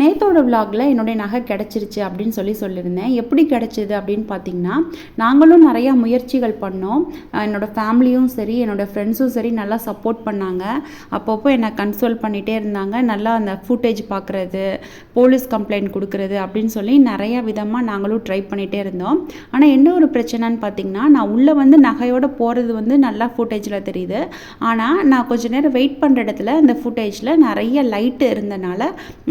நேத்தோட விலாகில் என்னுடைய நகை கிடச்சிருச்சு அப்படின்னு சொல்லி சொல்லியிருந்தேன். எப்படி கிடச்சிது அப்படின்னு பார்த்தீங்கன்னா நாங்களும் நிறையா முயற்சிகள் பண்ணோம். என்னோடய என்னோட ஃபேமிலியும் சரி என்னோடய ஃப்ரெண்ட்ஸும் சரி நல்லா சப்போர்ட் பண்ணாங்க. அப்பப்போ என்னை கன்சோல் பண்ணிகிட்டே இருந்தாங்க. நல்லா அந்த ஃபுட்டேஜ் பார்க்குறது போலீஸ் கம்ப்ளைண்ட் கொடுக்குறது அப்படின்னு சொல்லி நிறையா விதமாக நாங்களும் ட்ரை பண்ணிகிட்டே இருந்தோம். ஆனால் என்ன ஒரு பிரச்சனைன்னு பார்த்தீங்கன்னா நான் உள்ளே வந்து நகையோடு போகிறது வந்து நல்லா ஃபுட்டேஜில் தெரியுது. ஆனால் நான் கொஞ்ச நேரம் வெயிட் பண்ணுற இடத்துல அந்த ஃபுட்டேஜில் நிறைய லைட்டு இருந்தனால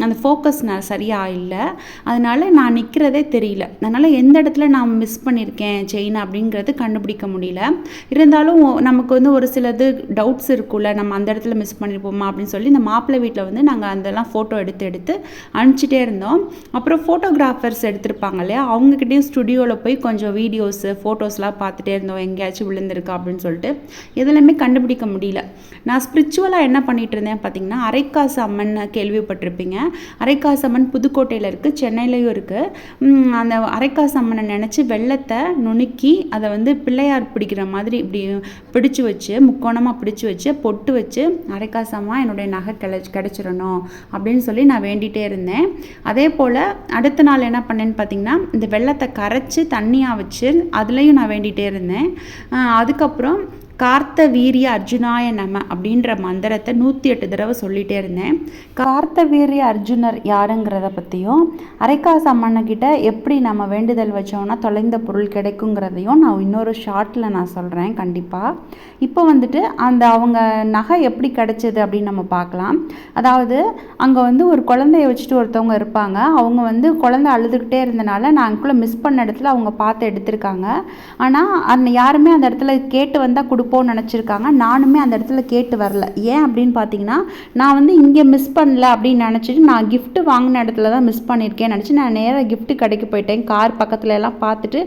அந்த ஃபோக்கஸ் நான் சரியாக இல்லை. அதனால் நான் நிற்கிறதே தெரியல. அதனால் எந்த இடத்துல நான் மிஸ் பண்ணியிருக்கேன் செயின் அப்படிங்கிறது கண்டுபிடிக்க முடியல. இருந்தாலும் நமக்கு வந்து ஒரு சிலது டவுட்ஸ் இருக்கும்ல. நம்ம அந்த இடத்துல மிஸ் பண்ணியிருப்போமா அப்படின்னு சொல்லி இந்த மாப்பிள்ளை வீட்டில் வந்து நாங்கள் அதெல்லாம் ஃபோட்டோ எடுத்து எடுத்து அனுப்பிச்சிட்டே இருந்தோம். அப்புறம் ஃபோட்டோகிராஃபர்ஸ் எடுத்திருப்பாங்க இல்லையா? அவங்கக்கிட்டேயும் ஸ்டுடியோவில் போய் கொஞ்சம் வீடியோஸு ஃபோட்டோஸ்லாம் பார்த்துட்டே இருந்தோம். எங்கேயாச்சும் விழுந்திருக்கா அப்படின்னு சொல்லிட்டு. எதுலையுமே கண்டுபிடிக்க முடியல. நான் ஸ்பிரிச்சுவலாக என்ன பண்ணிட்டு இருந்தேன் பார்த்தீங்கன்னா அரைக்காசு அம்மன் கேள்விப்பட்டிருப்பீங்க. அரைக்காசு அம்மன் புதுக்கோட்டையில் இருக்குது சென்னையிலையும் இருக்குது அந்த அரைக்காசு அம்மனை நினச்சி வெள்ளத்தை நுணுக்கி அதை வந்து பிள்ளையார் பிடிக்கிற மாதிரி இப்படி பிடிச்சி வச்சு முக்கோணமாக பிடிச்சி வச்சு பொட்டு வச்சு அரைக்காசமாக என்னுடைய நகை கிள கிடச்சிடணும் அப்படின்னு சொல்லி நான் வேண்டிகிட்டே இருந்தேன். அதே போல் அடுத்த நாள் என்ன பண்ணேன்னு பார்த்தீங்கன்னா இந்த வெள்ளத்தை கரைச்சி தண்ணியாக வச்சு அதுலேயும் நான் வேண்டிகிட்டே இருந்தேன். அதுக்கப்புறம் கார்த்த வீரிய அர்ஜுனாய நம அப்படின்ற மந்திரத்தை நூற்றி எட்டு தடவை சொல்லிகிட்டே இருந்தேன். கார்த்த வீரிய அர்ஜுனர் யாருங்கிறத பற்றியும் அரைக்காசு அம்மன்கிட்ட எப்படி நம்ம வேண்டுதல் வச்சோம்னா தொலைந்த பொருள் கிடைக்குங்கிறதையும் நான் இன்னொரு ஷார்ட்டில் நான் சொல்கிறேன் கண்டிப்பாக இப்போ வந்துட்டு அந்த அவங்க நகை எப்படி கிடைச்சது அப்படின்னு நம்ம பார்க்கலாம். அதாவது அங்கே வந்து ஒரு குழந்தைய வச்சுட்டு ஒருத்தவங்க இருப்பாங்க. அவங்க வந்து குழந்தை அழுதுகிட்டே இருந்தனால நான் அங்குள்ளே மிஸ் பண்ண இடத்துல அவங்க பார்த்து எடுத்திருக்காங்க. ஆனால் அந்த யாருமே அந்த இடத்துல கேட்டு வந்தால் கொடுப்போம்னு நினச்சிருக்காங்க. நானுமே அந்த இடத்துல கேட்டு வரல. ஏன் அப்படின்னு பார்த்தீங்கன்னா நான் வந்து இங்கே மிஸ் பண்ணல அப்படின்னு நினச்சிட்டு நான் கிஃப்ட்டு வாங்கின இடத்துல தான் மிஸ் பண்ணியிருக்கேன் நினச்சி நான் நேராக கிஃப்ட்டு கடைக்கு போயிட்டேன். கார் பக்கத்துல எல்லாம் பார்த்துட்டு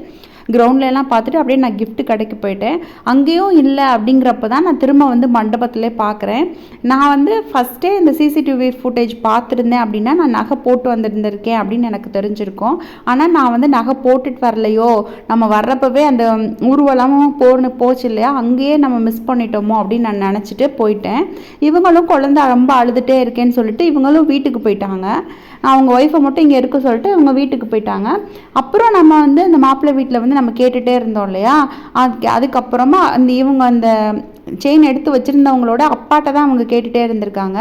கிரவுண்ட்லலாம் பார்த்துட்டு அப்படியே நான் கிஃப்ட் கடைக்கு போயிட்டேன். அங்கேயும் இல்லை அப்படிங்கிறப்ப தான் நான் திரும்ப வந்து மண்டபத்திலே பார்க்குறேன். நான் வந்து ஃபஸ்ட்டே இந்த சிசிடிவி ஃபுட்டேஜ் பார்த்துருந்தேன் அப்படின்னா நான் நகை போட்டு வந்திருந்திருக்கேன் அப்படின்னு எனக்கு தெரிஞ்சிருக்கும். ஆனால் நான் வந்து நகை போட்டுட்டு வரலையோ? நம்ம வர்றப்பவே அந்த ஊர்வலமும் போன போச்சு இல்லையா? அங்கேயே நம்ம மிஸ் பண்ணிட்டோமோ அப்படின்னு நான் நினச்சிட்டு போயிட்டேன். இவங்களும் குழந்தை ரொம்ப அழுதுகிட்டே இருக்கேன்னு சொல்லிட்டு இவங்களும் வீட்டுக்கு போயிட்டாங்க. அவங்க ஒய்ஃபை மட்டும் இங்கே இருக்க சொல்லிட்டு இவங்க வீட்டுக்கு போயிட்டாங்க. அப்புறம் நம்ம வந்து இந்த மாப்பிள்ளை வீட்டில் வந்து நம்ம கேட்டுகிட்டே இருந்தோம் இல்லையா? அது அதுக்கப்புறமா அந்த இவங்க அந்த செயின் எடுத்து வச்சுருந்தவங்களோட அப்பாட்ட தான் அவங்க கேட்டுகிட்டே இருந்திருக்காங்க.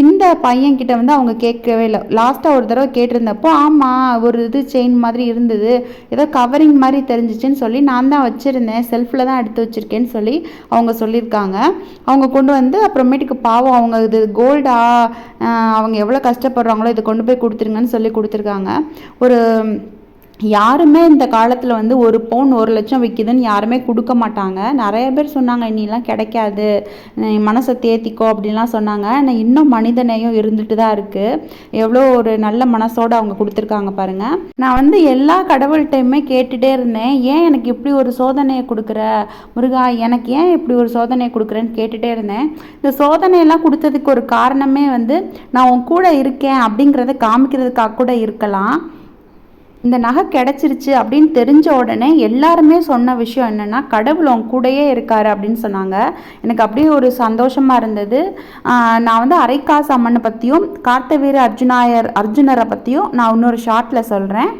இந்த பையன்கிட்ட வந்து அவங்க கேட்கவே இல்லை. லாஸ்ட்டாக ஒரு தடவை கேட்டிருந்தப்போ ஆமாம் ஒரு இது செயின் மாதிரி இருந்தது. ஏதோ கவரிங் மாதிரி தெரிஞ்சிச்சுன்னு சொல்லி நான் தான் வச்சுருந்தேன். செல்ஃபில் தான் எடுத்து வச்சுருக்கேன்னு சொல்லி அவங்க சொல்லியிருக்காங்க. அவங்க கொண்டு வந்து அப்புறமேட்டுக்கு பாவம் அவங்க இது கோல்டா அவங்க எவ்வளோ கஷ்டப்படுறாங்களோ இதை கொண்டு போய் கொடுத்துருங்கன்னு சொல்லி கொடுத்துருக்காங்க. ஒரு யாருமே இந்த காலத்தில் வந்து ஒரு பவுன் ஒரு லட்சம் விற்கிதுன்னு யாருமே கொடுக்க மாட்டாங்க. நிறைய பேர் சொன்னாங்க இனிலாம் கிடைக்காது. மனசை தேத்திக்கோ அப்படின்லாம் சொன்னாங்க. ஆனால் இன்னும் மனிதநேயம் இருந்துட்டு தான் இருக்குது எவ்வளோ ஒரு நல்ல மனசோட அவங்க கொடுத்துருக்காங்க பாருங்கள் நான் வந்து எல்லா கடவுள்கிட்டையுமே கேட்டுகிட்டே இருந்தேன். ஏன் எனக்கு இப்படி ஒரு சோதனையை கொடுக்குற? முருகா எனக்கு ஏன் இப்படி ஒரு சோதனையை கொடுக்குறேன்னு கேட்டுகிட்டே இருந்தேன். இந்த சோதனையெல்லாம் கொடுத்ததுக்கு ஒரு காரணமே வந்து நான் உன் கூட இருக்கேன் அப்படிங்கிறத காமிக்கிறதுக்காக கூட இருக்கலாம். இந்த நகை கிடச்சிருச்சு அப்படின்னு தெரிஞ்ச உடனே எல்லாருமே சொன்ன விஷயம் என்னென்னா கடவுள் உன் கூடயே இருக்காரு அப்படின்னு சொன்னாங்க. எனக்கு அப்படியே ஒரு சந்தோஷமாக இருந்தது. நான் வந்து அரைக்காசு அம்மனை பற்றியும் கார்த்தவீர அர்ஜுனாயர் அர்ஜுனரை பற்றியும் நான் இன்னொரு ஷார்ட்டில் சொல்கிறேன்